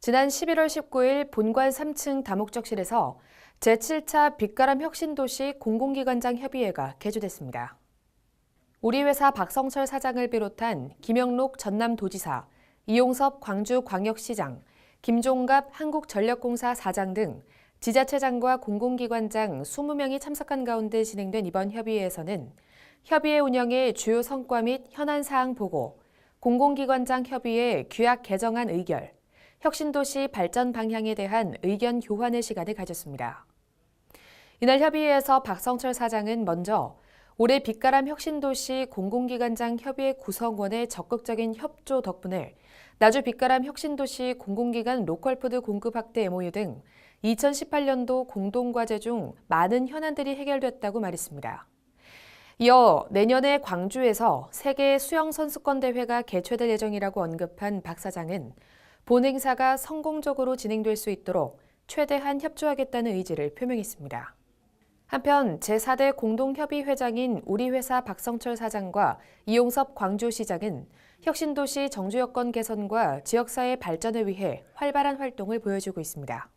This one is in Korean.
지난 11월 19일 본관 3층 다목적실에서 제7차 빛가람 혁신도시 공공기관장 협의회가 개주됐습니다. 우리 회사 박성철 사장을 비롯한 김영록 전남도지사, 이용섭 광주광역시장, 김종갑 한국전력공사 사장 등 지자체장과 공공기관장 20명이 참석한 가운데 진행된 이번 협의회에서는 협의회 운영의 주요 성과 및 현안 사항 보고, 공공기관장 협의회 규약 개정안 의결, 혁신도시 발전 방향에 대한 의견 교환의 시간을 가졌습니다. 이날 협의회에서 박성철 사장은 먼저 올해 빛가람 혁신도시 공공기관장 협의회 구성원의 적극적인 협조 덕분에 나주 빛가람 혁신도시 공공기관 로컬푸드 공급 확대 MOU 등 2018년도 공동과제 중 많은 현안들이 해결됐다고 말했습니다. 이어 내년에 광주에서 세계 수영선수권 대회가 개최될 예정이라고 언급한 박 사장은 본 행사가 성공적으로 진행될 수 있도록 최대한 협조하겠다는 의지를 표명했습니다. 한편 제4대 공동협의회장인 우리 회사 박성철 사장과 이용섭 광주시장은 혁신도시 정주 여건 개선과 지역사회 발전을 위해 활발한 활동을 보여주고 있습니다.